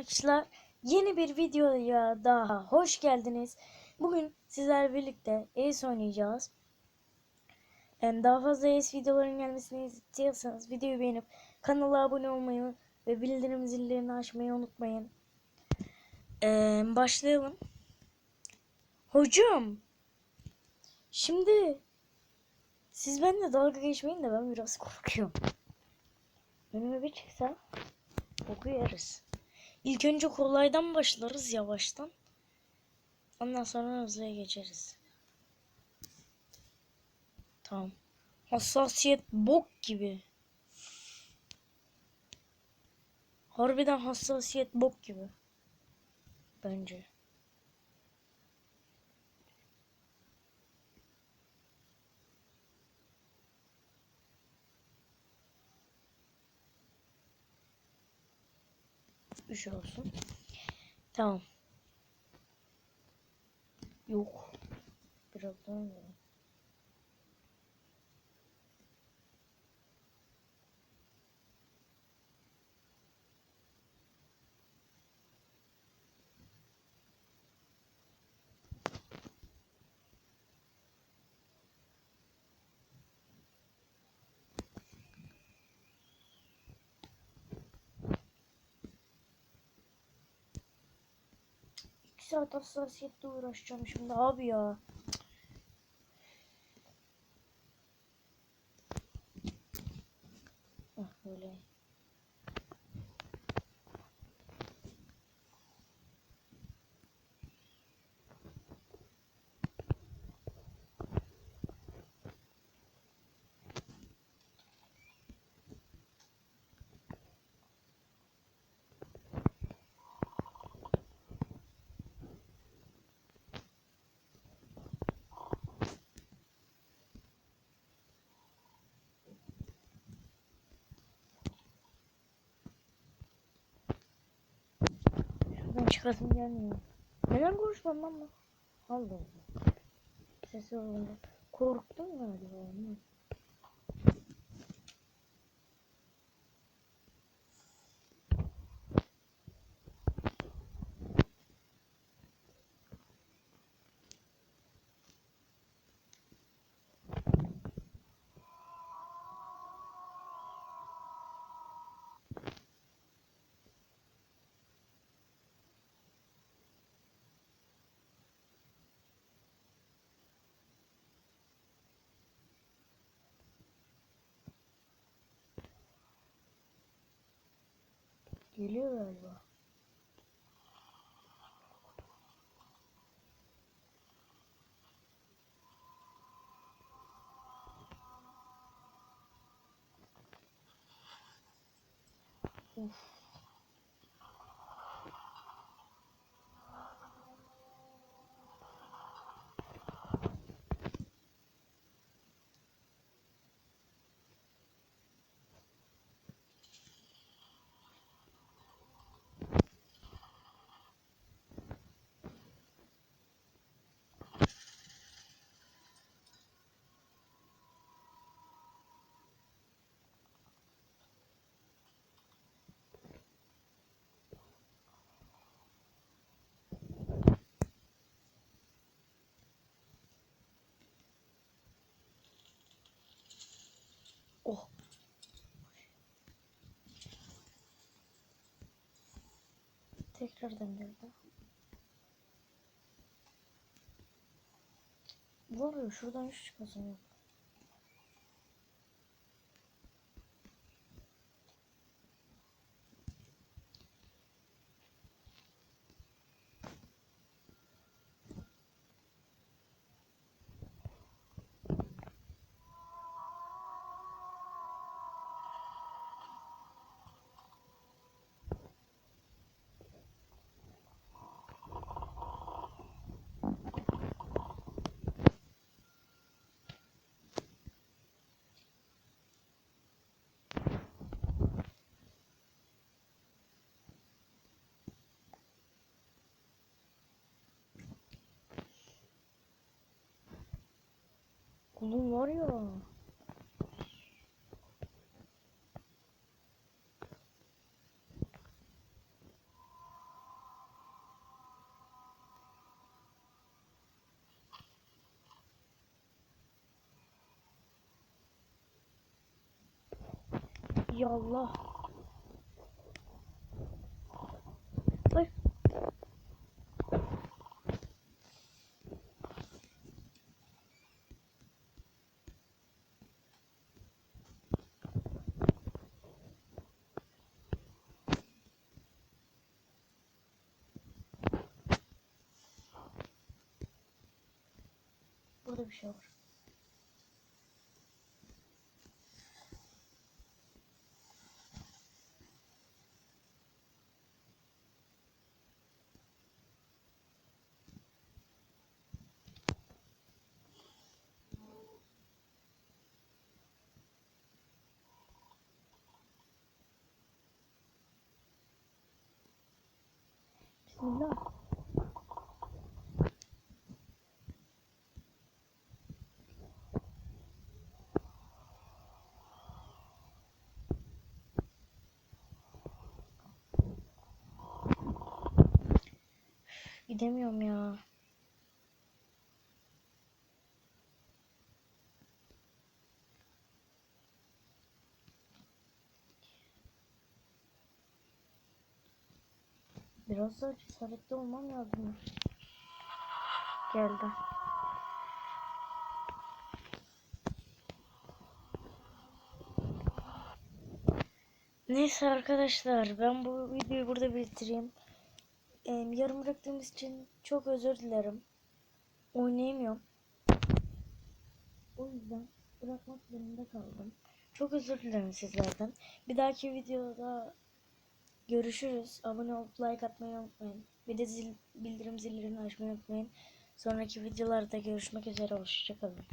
arkadaşlar. Yeni bir videoya daha hoş geldiniz. Bugün sizlerle birlikte Ace oynayacağız. Hem daha fazla Ace videoların gelmesini istiyorsanız videoyu beğenip kanala abone olmayı ve bildirim zillerini açmayı unutmayın. Başlayalım. Hocam. Şimdi siz benimle dalga geçmeyin de ben biraz korkuyorum. Önüme bir çıksa boku yeriz. İlk önce kolaydan başlarız yavaştan. Ondan sonra hızlıya geçeriz. Tamam. Hassasiyet bok gibi. Harbiden hassasiyet bok gibi. Bence. Üç olsun. Tamam. Yok. Biraz daha? Saat hassasiyetle uğraşacağım şimdi abi ya. Hah böyle. Şuradan çıkasım gelmiyor. Neden konuşmam lan ben? Allah Allah. Sesi olunca. Korktum galiba ondan. Geliyor galiba. Of. Tekrardan geldi. Ya şuradan hiç çıkmasın yok. Oğlum var ya. Yallah. Burada bir şey var. Bismillah. Gidemiyorum ya. Biraz daha cesaretli olmam lazım. Geldi. Neyse arkadaşlar ben bu videoyu burada bitireyim. Ee, yarım bıraktığımız için çok özür dilerim. Oynayamıyorum. O yüzden bırakmak zorunda kaldım. Çok özür dilerim sizlerden. Bir dahaki videoda görüşürüz. Abone olup like atmayı unutmayın. Bir de zil, bildirim zillerini açmayı unutmayın. Sonraki videolarda görüşmek üzere. Hoşçakalın.